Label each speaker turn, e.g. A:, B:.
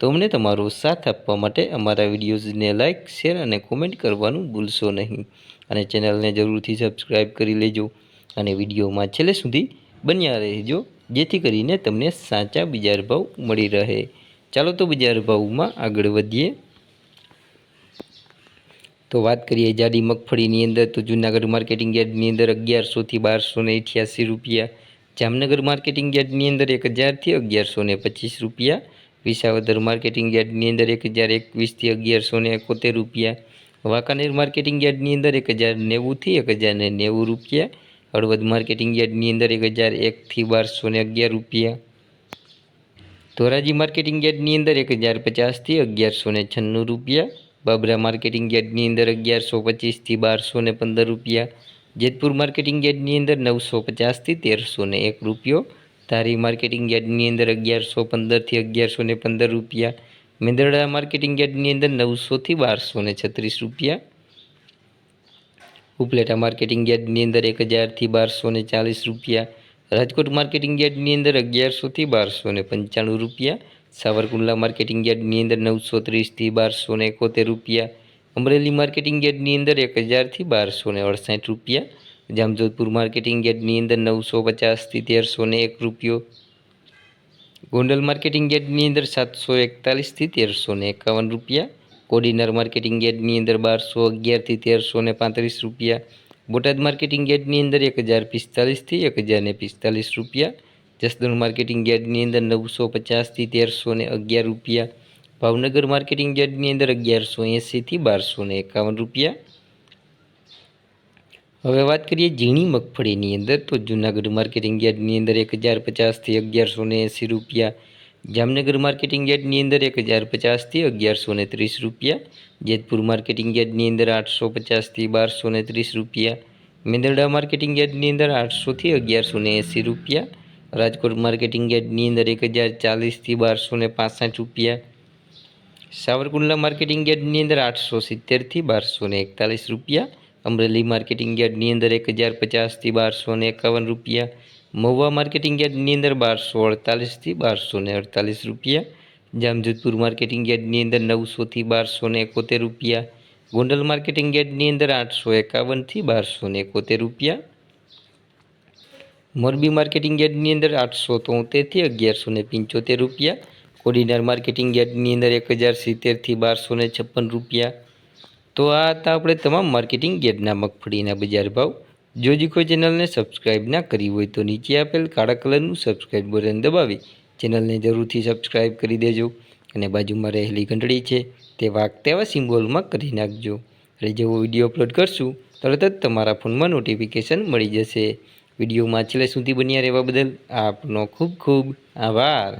A: તો અમને તમારો સાથ આપવા માટે અમારા વિડીયોઝને લાઇક શેર અને કોમેન્ટ કરવાનું ભૂલશો નહીં. અને ચેનલને જરૂરથી સબસ્ક્રાઈબ કરી લેજો અને વિડીયોમાં છેલ્લે સુધી બન્યા રહેજો, જેથી કરીને તમને સાચા બજાર ભાવ મળી રહે. ચાલો તો બજાર ભાવમાં આગળ વધીએ. તો વાત કરીએ જાડી મગફળીની અંદર, તો જૂનાગઢ માર્કેટિંગ યાર્ડની અંદર અગિયારસોથી બારસો ને રૂપિયા, જામનગર માર્કેટિંગ યાર્ડની અંદર એક હજારથી અગિયારસો ને પચીસ રૂપિયા વિસાવદર માર્કેટિંગ યાર્ડની અંદર એક હજાર એકવીસથી અગિયારસો ને એકોતેર રૂપિયા. વાંકાનેર માર્કેટિંગ યાર્ડની અંદર એક હજાર નેવુંથી એક હજાર ને નેવું રૂપિયા. હળવદ માર્કેટિંગ યાર્ડની અંદર એક હજાર એકથી બારસો ને અગિયાર રૂપિયા. ધોરાજી માર્કેટિંગ યાર્ડની અંદર એક હજાર પચાસથી અગિયારસો ને છન્નું રૂપિયા. બાબરા માર્કેટિંગ યાર્ડની અંદર અગિયારસો પચીસથી બારસો ને પંદર રૂપિયા. જેતપુર માર્કેટિંગ યાર્ડની અંદર નવસો પચાસથી તેરસો ને એક રૂપિયો. ધારી માર્કેટિંગ યાર્ડની અંદર અગિયારસો પંદરથી અગિયારસો ને પંદર રૂપિયા. મેંદરડા માર્કેટિંગ યાર્ડની અંદર નવસોથી બારસો ને છત્રીસ રૂપિયા. ઉપલેટા માર્કેટિંગ યાર્ડની અંદર એક હજારથી બારસો ને ચાલીસ રૂપિયા. રાજકોટ માર્કેટિંગ યાર્ડની અંદર અગિયારસોથી બારસો ને પંચાણું રૂપિયા. સાવરકુંડલા માર્કેટિંગ યાર્ડની અંદર નવસો ત્રીસથી બારસો ને એકોતેર રૂપિયા. અમરેલી માર્કેટિંગ યાર્ડની અંદર એક હજારથી બારસો ને અડસાઠ રૂપિયા. જામજોધપુર માર્કેટિંગ યાર્ડની અંદર નવસો પચાસથી તેરસો ને એક રૂપિયો. ગોંડલ માર્કેટિંગ યાર્ડની અંદર સાતસો એકતાલીસથી તેરસો ને એકાવન રૂપિયા. કોડીનાર માર્કેટિંગ યાર્ડની અંદર બારસો અગિયારથી તેરસો ને પાંત્રીસ રૂપિયા. બોટાદ માર્કેટિંગ યાર્ડની અંદર એક હજાર પિસ્તાલીસથી એક હજાર પિસ્તાલીસ રૂપિયા. જસદણ માર્કેટિંગ યાર્ડની અંદર નવસો પચાસથી તેરસો ને અગિયાર રૂપિયા. ભાવનગર માર્કેટિંગ યાર્ડની અંદર અગિયારસો એંસીથી બારસો ને એકાવન રૂપિયા. હવે વાત કરીએ ઝીણી મગફળીની અંદર, તો જૂનાગઢ માર્કેટિંગ યાર્ડની અંદર એક હજાર પચાસથી અગિયારસો ને એંસી રૂપિયા, જામનગર માર્કેટિંગ યાર્ડની અંદર એક હજાર પચાસથી અગિયારસો ને ત્રીસ રૂપિયા, જેતપુર માર્કેટિંગ યાર્ડની અંદર આઠસો પચાસથી બારસો ને ત્રીસ રૂપિયા, મેંદરડા માર્કેટિંગ યાર્ડની અંદર આઠસોથી અગિયારસો ને એંસી રૂપિયા, રાજકોટ માર્કેટિંગ યાર્ડની અંદર એક હજાર ચાલીસથી બારસો ને પાસઠ રૂપિયા, સાવરકુંડલા માર્કેટિંગ યાર્ડની અંદર આઠસો સિત્તેરથી બારસો ને એકતાલીસ રૂપિયા અમરેલી માર્કેટિંગ યાર્ડની અંદર એક હજાર પચાસથી બારસો ને એકાવન રૂપિયા, મહુવા માર્કેટિંગ યાર્ડની અંદર બારસો અડતાલીસથી બારસો ને અડતાલીસ રૂપિયા, જામજોધપુર માર્કેટિંગ યાર્ડની અંદર નવસોથી બારસો ને એકોતેર રૂપિયા, ગોંડલ માર્કેટિંગ યાર્ડની અંદર આઠસો એકાવનથી બારસો ને એકોતેર રૂપિયા, મોરબી માર્કેટિંગ યાર્ડની અંદર આઠસો તોતેરથી અગિયારસો ને પંચોતેર રૂપિયા, કોડીનાર માર્કેટિંગ યાર્ડની અંદર એક હજાર સિત્તેરથી બારસો ને છપ્પન રૂપિયા તો આ હતા આપણે તમામ માર્કેટિંગ ગેટના મગફળીના બજાર ભાવ. જો જીખો ચેનલને સબસ્ક્રાઈબ ના કરી હોય તો નીચે આપેલ કાળા કલરનું સબસ્ક્રાઈબ બટન દબાવી ચેનલને જરૂરથી સબસ્ક્રાઈબ કરી દેજો અને બાજુમાં રહેલી ઘંટડી છે તે વાગતા તેવા સિમ્બોલમાં કરી નાખજો. એટલે જેવો વીડિયો અપલોડ કરશું, તરત જ તમારા ફોનમાં નોટિફિકેશન મળી જશે. વિડીયોમાં છેલ્લે સુધી બન્યા રહેવા બદલ આપનો ખૂબ ખૂબ આભાર.